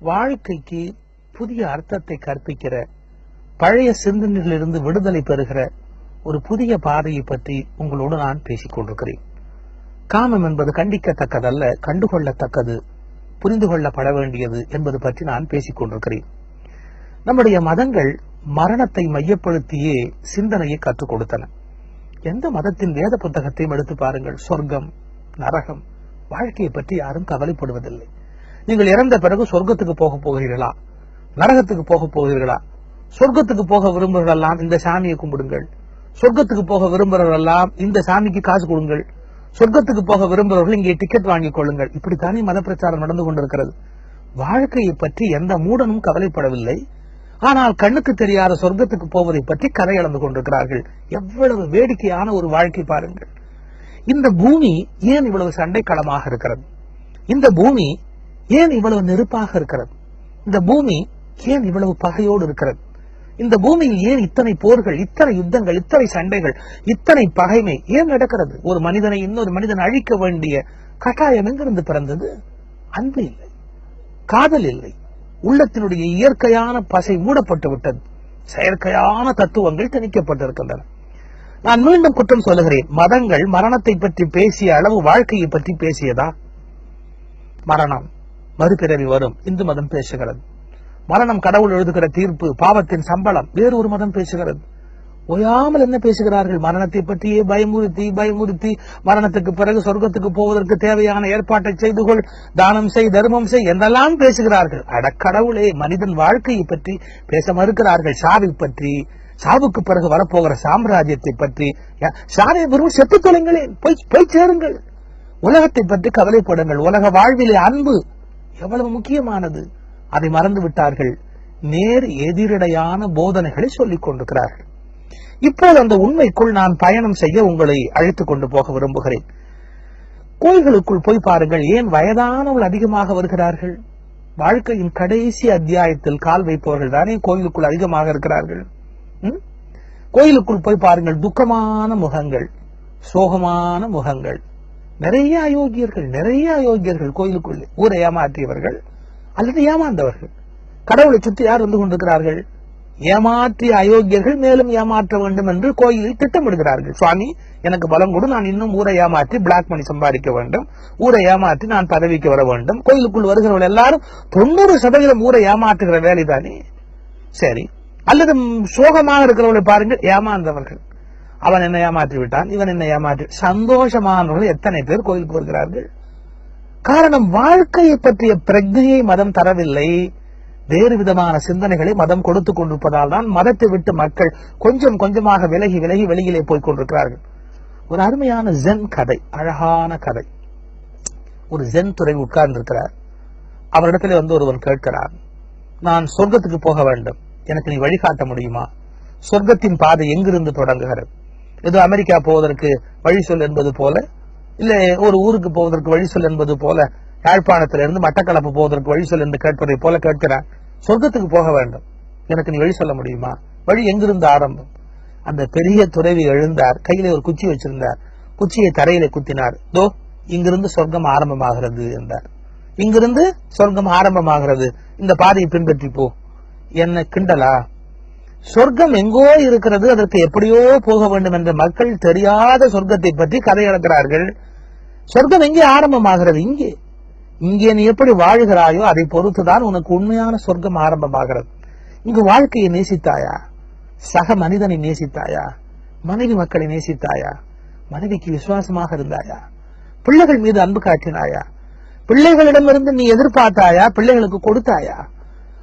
வாழ்க்கைக்கு புதிய அர்த்தத்தை கற்பிக்கிற பழைய சிந்தனையிலிருந்து விடுதலை பெறுகிற ஒரு புதிய பாதையை பற்றி உங்களோடு நான் பேசிக் கொண்டிருக்கிறேன். காமம் என்பது கண்டிக்கத்தக்கதல்ல கண்டுகொள்ளத்தக்கது புரிந்து கொள்ளப்பட வேண்டியது என்பது பற்றி நான் பேசிக் கொண்டிருக்கிறேன். நம்முடைய மதங்கள் மரணத்தை மையப்படுத்தியே சிந்தனையை கற்றுக் கொடுத்தன. எந்த மதத்தின் வேத புத்தகத்தையும் எடுத்து பாருங்கள். சொர்க்கம் நரகம் வாழ்க்கையை பற்றி யாரும் கவலைப்படுவதில்லை. நீங்கள் இறந்த பிறகு சொர்க்கத்துக்கு போக போகிறீர்களா? நரகத்துக்கு போக போகிறீர்களா? சொர்க்கத்துக்கு போக விரும்புகிறெல்லாம் இந்த சாமியை கும்பிடுங்கள். சொர்க்கத்துக்கு போக விரும்புகிறவரெல்லாம் இந்த சாமிக்கு காசு கொடுங்கள். சொர்க்கத்துக்கு போக விரும்புகிறவர்கள் இங்கே டிக்கெட் வாங்கிக் கொள்ளுங்கள். இப்படித்தானே மத பிரச்சாரம் நடந்து கொண்டிருக்கிறது. வாழ்க்கையை பற்றி எந்த மூடனும் கவலைப்படவில்லை. ஆனால் கண்ணுக்கு தெரியாத சொர்க்கத்துக்கு போவதை பற்றி கதை இழந்து கொண்டிருக்கிறார்கள். எவ்வளவு வேடிக்கையான ஒரு வாழ்க்கை பாருங்கள். இந்த பூமி ஏன் இவ்வளவு சண்டைக்களமாக இருக்கிறது? இந்த பூமி ஏன் இவ்வளவு நெருப்பாக இருக்கிறது? இந்த பூமி ஏன் இவ்வளவு பகையோடு இருக்கிறது? இந்த பூமியில் ஏன் இத்தனை போர்கள் இத்தனை யுத்தங்கள் இத்தனை சண்டைகள் இத்தனை பகைமை ஏன் நடக்கிறது? ஒரு மனிதனை இன்னொரு மனிதன் அழிக்க வேண்டிய கட்டாயம் எங்கிருந்து பிறந்தது? அன்பு இல்லை காதல் இல்லை. உள்ளத்தினுடைய இயற்கையான பசை மூடப்பட்டு விட்டது. செயற்கையான தத்துவங்கள் திணிக்கப்பட்டிருக்கின்றன. நான் மீண்டும் குற்றம் சொல்லுகிறேன். மதங்கள் மரணத்தை பற்றி பேசிய அளவு வாழ்க்கையை பற்றி பேசியதா? மரணம். மறுபிறவி வரும். இந்து மதம் பேசுகிறது. மரணம் கடவுள் எழுதுகிற தீர்ப்பு பாவத்தின் சம்பளம் வேறு ஒரு மதம் பேசுகிறது. ஓயாமல் என்ன பேசுகிறார்கள்? மரணத்தை பற்றியே பயமுறுத்தி பயமுறுத்தி மரணத்துக்கு பிறகு சொர்க்கத்துக்கு போவதற்கு தேவையான ஏற்பாட்டை செய்து கொள் தானம் செய் தர்மம் செய் என்றெல்லாம் பேசுகிறார்கள். அடக்கடவுளே மனிதன் வாழ்க்கையை பற்றி பேச மறுக்கிறார்கள். சாவை பற்றி சாவுக்கு பிறகு வரப்போகிற சாம்ராஜ்யத்தை பற்றி சாவை வெறும் செத்து தொலைங்களே போய் போய் சேருங்கள். உலகத்தை பற்றி கவலைப்படுங்கள். உலக வாழ்விலே அன்பு எவ்வளவு முக்கியமானது? அதை மறந்து விட்டார்கள். நேர் எதிரடையான போதனைகளை சொல்லிக் கொண்டிருக்கிறார்கள். இப்போது அந்த உண்மைக்குள் நான் பயணம் செய்ய உங்களை அழைத்துக் கொண்டு போக விரும்புகிறேன். கோயில்களுக்குள் போய் பாருங்கள். ஏன் வயதானவர்கள் அதிகமாக வருகிறார்கள்? வாழ்க்கையின் கடைசி அத்தியாயத்தில் கால் வைப்பவர்கள் தானே கோயிலுக்குள் அதிகமாக இருக்கிறார்கள். கோயிலுக்குள் போய் பாருங்கள். துக்கமான முகங்கள் சோகமான முகங்கள். நிறைய அயோக்கியர்கள் நிறைய அயோக்கியர்கள் கோயிலுக்குள்ளே ஊரை ஏமாற்றியவர்கள் அல்லது ஏமாந்தவர்கள். கடவுளை சுற்றி யார் வந்து கொண்டிருக்கிறார்கள்? ஏமாற்றிய அயோக்கியர்கள் மேலும் ஏமாற்ற வேண்டும் என்று கோயிலில் திட்டமிடுகிறார்கள். சுவாமி எனக்கு பலம் கொடு நான் இன்னும் ஊரை ஏமாற்றி பிளாக் மணி சம்பாதிக்க வேண்டும். ஊரை ஏமாற்றி நான் பதவிக்கு வர வேண்டும். கோயிலுக்குள் வருகிறவர்கள் எல்லாரும் தொண்ணூறு சதவீதம் ஊரை ஏமாற்றுகிற வேலைதானே? சரி. அல்லது சோகமாக இருக்கிறவர்களை பாருங்கள் ஏமாந்தவர்கள். அவன் என்ன ஏமாற்றி விட்டான் இவன் என்ன ஏமாற்றி சந்தோஷமானவர்கள் எத்தனை பேர் கோயிலுக்கு வருகிறார்கள்? காரணம் வாழ்க்கையை பற்றிய பிரஜையை மதம் தரவில்லை. வேறு விதமான சிந்தனைகளை மதம் கொடுத்து கொண்டிருப்பதால் தான் மதத்தை விட்டு மக்கள் கொஞ்சம் கொஞ்சமாக விலகி விலகி வெளியிலே போய் கொண்டிருக்கிறார்கள். ஒரு அருமையான ஜென் கதை அழகான கதை. ஒரு ஜென் துறை உட்கார்ந்து இருக்கிறார் அவரிடத்துல வந்து ஒருவன் கேட்கிறார் நான் சொர்க்கத்துக்கு போக வேண்டும். எனக்கு நீ வழிகாட்ட முடியுமா? சொர்க்கத்தின் பாதை எங்கிருந்து தொடங்குகிறது? ஏதோ அமெரிக்கா போவதற்கு வழி சொல் என்பது போல இல்ல ஒரு ஊருக்கு போவதற்கு வழி சொல் என்பது போல யாழ்ப்பாணத்திலிருந்து மட்டக்களப்பு போவதற்கு வழி சொல் என்று கேட்பதை போல கேட்கிறேன் சொர்க்கத்துக்கு போக வேண்டும். எனக்கு நீ வழி சொல்ல முடியுமா? வழி எங்கிருந்து ஆரம்பம்? அந்த பெரிய துறவி எழுந்தார். கையில ஒரு குச்சி வச்சிருந்தார். குச்சியை தரையில குத்தினார். தோ இங்கிருந்து சொர்க்கம் ஆரம்பமாகிறது என்றார். இங்கிருந்து சொர்க்கம் ஆரம்பமாகிறது. இந்த பாதையை பின்பற்றி போ. என்ன கிண்டலா? சொர்க்கம் எங்கோ இருக்கிறது அதற்கு எப்படியோ போக வேண்டும் என்ற மக்கள் தெரியாத சொர்க்கத்தை பற்றி கதை இழக்கிறார்கள் சொர்க்கம் எங்கே ஆரம்பமாகிறது? இங்கே. இங்கே நீ எப்படி வாழ்கிறாயோ அதை பொறுத்துதான் உனக்கு உண்மையான சொர்க்கம் ஆரம்பமாகிறது. இங்கு வாழ்க்கையை நேசித்தாயா? சக மனிதனை நேசித்தாயா? மனைவி மக்களை நேசித்தாயா? மனைவிக்கு விசுவாசமாக இருந்தாயா? பிள்ளைகள் மீது அன்பு காட்டினாயா? பிள்ளைகளிடமிருந்து நீ எதிர்பார்த்தாயா? பிள்ளைகளுக்கு கொடுத்தாயா?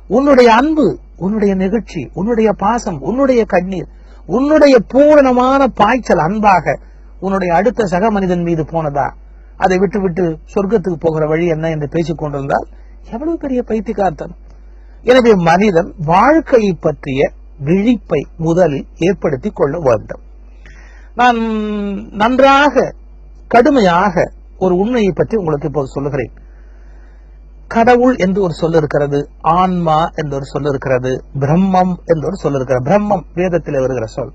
உன்னுடைய அன்பு உன்னுடைய நிகழ்ச்சி உன்னுடைய பாசம் உன்னுடைய கண்ணீர் உன்னுடைய பூரணமான பாய்ச்சல் அன்பாக உன்னுடைய அடுத்த சக மனிதன் மீது போனதா? அதை விட்டு விட்டு சொர்க்கத்துக்கு போகிற வழி என்ன என்று பேசிக் கொண்டிருந்தால் எவ்வளவு பெரிய பைத்தியக்காரத்தனம் எனவே மனிதன் வாழ்க்கையை பற்றிய விழிப்பை முதலில் ஏற்படுத்திக் கொள்ள வேண்டும். நான் நன்றாக கடுமையாக ஒரு உண்மையை பற்றி உங்களுக்கு இப்போது சொல்லுகிறேன். கடவுள் என்று ஒரு சொல் இருக்கிறது ஆன்மா என்று ஒரு சொல் இருக்கிறது பிரம்மம் என்று ஒரு சொல் இருக்கிறது. பிரம்மம் வேதத்தில் வருகிற சொல்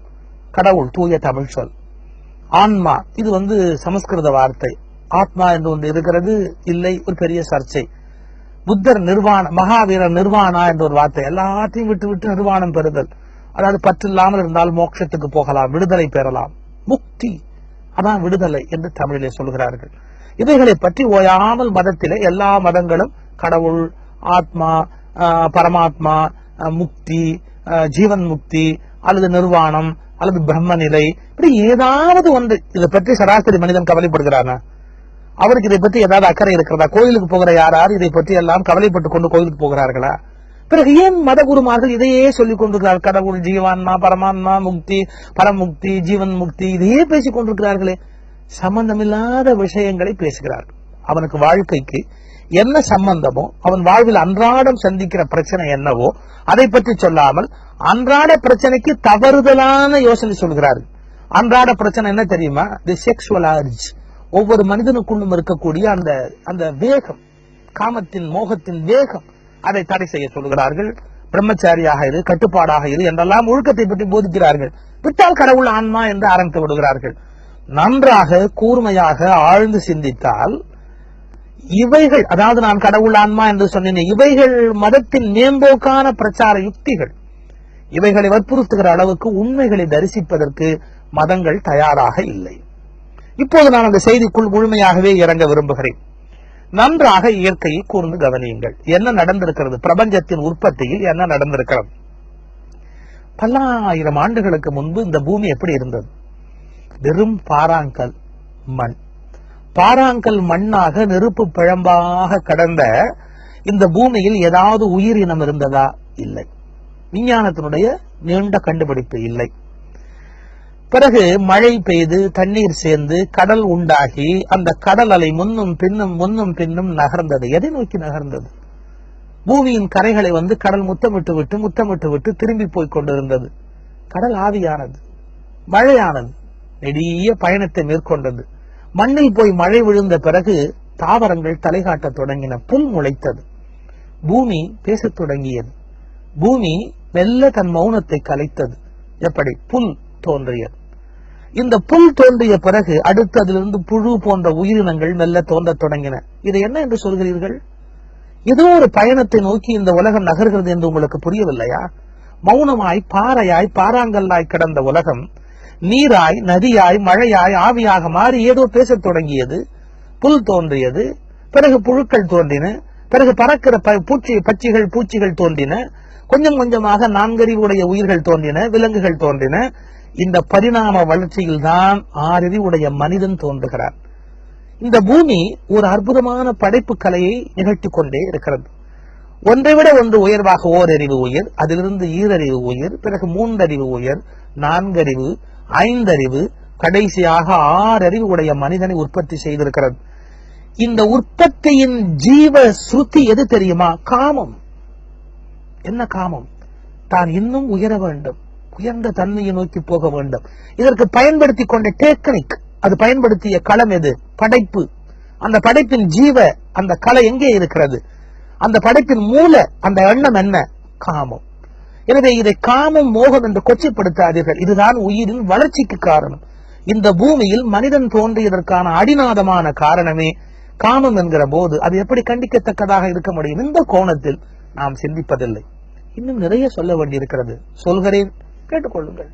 கடவுள் தூய தமிழ் சொல். ஆன்மா இது வந்து சமஸ்கிருத வார்த்தை. ஆத்மா என்று ஒன்று இருக்கிறது இல்லை ஒரு பெரிய சர்ச்சை. புத்தர் நிர்வாண மகாவீரர் நிர்வாணா என்ற ஒரு வார்த்தை. எல்லாத்தையும் விட்டு விட்டு நிர்வாணம் பெறுதல். அதாவது பற்று இல்லாமல் இருந்தால் மோட்சத்துக்கு போகலாம் விடுதலை பெறலாம். முக்தி அதான் விடுதலை என்று தமிழிலே சொல்கிறார்கள். இவைகளை பற்றி ஓயாமல் மதத்திலே எல்லா மதங்களும் கடவுள் ஆத்மா பரமாத்மா முக்தி ஜீவன் முக்தி அல்லது நிர்வாணம் அல்லது பிரம்ம நிலை இப்படி ஏதாவது ஒன்று. இதை பற்றி சராசரி மனிதன் கவலைப்படுகிறானா? அவருக்கு இதை பற்றி ஏதாவது அக்கறை இருக்கிறதா? கோயிலுக்கு போகிற யாரார் இதை பற்றி எல்லாம் கவலைப்பட்டு கொண்டு கோயிலுக்கு போகிறார்களா? பிறகு ஏன் மத குருமார்கள் இதையே சொல்லிக் கொண்டிருக்கிறார் கடவுள் ஜீவான்மா பரமாத்மா முக்தி பரமுக்தி ஜீவன் முக்தி இதையே பேசிக் கொண்டிருக்கிறார்களே. சம்பந்தமில்லாத விஷயங்களை பேசுகிறார்கள். அவனுக்கு வாழ்க்கைக்கு என்ன சம்பந்தமோ அவன் வாழ்வில் அன்றாடம் சந்திக்கிற பிரச்சனை என்னவோ அதை பற்றி சொல்லாமல் அன்றாட பிரச்சனைக்கு தவறுதலான யோசனை சொல்கிறார்கள். அன்றாட பிரச்சனை என்ன தெரியுமா? தி செக்ஷுவல் ஆர்ஜ் ஒவ்வொரு மனிதனுக்குள்ளும் இருக்கக்கூடிய அந்த அந்த வேகம் காமத்தின் மோகத்தின் வேகம் அதை தடை செய்ய சொல்கிறார்கள். பிரம்மச்சாரியாக இரு கட்டுப்பாடாக இரு என்றெல்லாம் ஒழுக்கத்தை பற்றி போதிக்கிறார்கள். விட்டால் கடவுள் ஆன்மா என்று ஆரம்பித்து விடுகிறார்கள். நன்றாக கூர்மையாக ஆழ்ந்து சிந்தித்தால் இவைகள் அதாவது நான் கடவுள் ஆன்மா என்று சொன்னேன் இவைகள் மதத்தின் மேம்போக்கான பிரச்சார யுக்திகள். இவைகளை வற்புறுத்துகிற அளவுக்கு உண்மைகளை தரிசிப்பதற்கு மதங்கள் தயாராக இல்லை. இப்போது நான் அந்த செய்திக்குள் முழுமையாகவே இறங்க விரும்புகிறேன். நன்றாக இயற்கையை கூர்ந்து கவனியுங்கள். என்ன நடந்திருக்கிறது? பிரபஞ்சத்தின் உற்பத்தியில் என்ன நடந்திருக்கிறது? பல்லாயிரம் ஆண்டுகளுக்கு முன்பு இந்த பூமி எப்படி இருந்தது? வெறும் பாறாங்கல் மண். பாறாங்கல் மண்ணாக நெருப்பு பிழம்பாக கடந்த இந்த பூமியில் ஏதாவது உயிரினம் இருந்ததா? இல்லை. விஞ்ஞானத்தினுடைய நீண்ட கண்டுபிடிப்பு இல்லை. பிறகு மழை பெய்து தண்ணீர் சேர்ந்து கடல் உண்டாகி அந்த கடல் அலை முன்னும் பின்னும் முன்னும் பின்னும் நகர்ந்தது. எதை நோக்கி நகர்ந்தது? பூமியின் கரைகளை வந்து கடல் முத்தமிட்டு விட்டு முத்தமிட்டு விட்டு திரும்பி போய் கொண்டிருந்தது. கடல் ஆவியானது மழையானது நெடிய பயணத்தை மேற்கொண்டது. மண்ணில் போய் மழை விழுந்த பிறகு தாவரங்கள் தலை காட்டத் தொடங்கின. புல் முளைத்தது. பூமி பேசத் தொடங்கியது. பூமி மெல்ல தன் மௌனத்தை கலைத்தது. எப்படி? புல் தோன்றியது. இந்த புல் தோன்றிய பிறகு அடுத்து அதிலிருந்து புழு போன்ற உயிரினங்கள் மெல்ல தோன்றத் தொடங்கின. இது என்ன என்று சொல்கிறீர்கள்? ஏதோ ஒரு பயணத்தை நோக்கி இந்த உலகம் நகர்கிறது என்று உங்களுக்கு புரியவில்லையா? மௌனமாய் பாறையாய் பாறாங்கல்லாய் கிடந்த உலகம் நீராய் நதியாய் மழையாய் ஆவியாக மாறி ஏதோ பேசத் தொடங்கியது. புல் தோன்றியது. பிறகு புழுக்கள் தோன்றின. பிறகு பறக்கிற பூச்சி பட்சிகள் பூச்சிகள் தோன்றின. கொஞ்சம் கொஞ்சமாக நான்கறிவுடைய உயிர்கள் தோன்றின விலங்குகள் தோன்றின. இந்த பரிணாம வளர்ச்சியில் தான் ஆறறிவுடைய மனிதன் தோன்றுகிறார் இந்த பூமி ஒரு அற்புதமான படைப்பு கலையை நிகழ்த்தி கொண்டே இருக்கிறது. ஒன்றை விட ஒன்று உயர்வாக ஓரறிவு உயிர் அதிலிருந்து ஈரறிவு உயிர் பிறகு மூன்றறிவு உயிர் நான்கறிவு ஐந்தறிவு கடைசியாக ஆறறிவு உடைய மனிதனை உற்பத்தி செய்திருக்கிறது. இந்த உற்பத்தியின் ஜீவ ஸ்ருதி எது தெரியுமா? காமம். என்ன காமம்? தான் இன்னும் உயர வேண்டும். உயர்ந்த தன்மையை நோக்கி போக வேண்டும். இதற்கு பயன்படுத்தி கொண்ட டெக்னிக் அது பயன்படுத்திய களம் எது? படைப்பு. அந்த படைப்பின் ஜீவ அந்த கலை எங்கே இருக்கிறது? அந்த படைப்பின் மூல அந்த எண்ணம் என்ன? காமம். எனவே இதை காமம் மோகம் என்று கொச்சைப்படுத்தாதீர்கள். இதுதான் உயிரின் வளர்ச்சிக்கு காரணம். இந்த பூமியில் மனிதன் தோன்றியதற்கான அடிநாதமான காரணமே காமம் என்கிற போது அது எப்படி கண்டிக்கத்தக்கதாக இருக்க முடியும்? இந்த கோணத்தில் நாம் சிந்திப்பதில்லை. இன்னும் நிறைய சொல்ல வேண்டியிருக்கிறது. சொல்கிறேன். கேட்டுக்கொள்ளுங்கள்.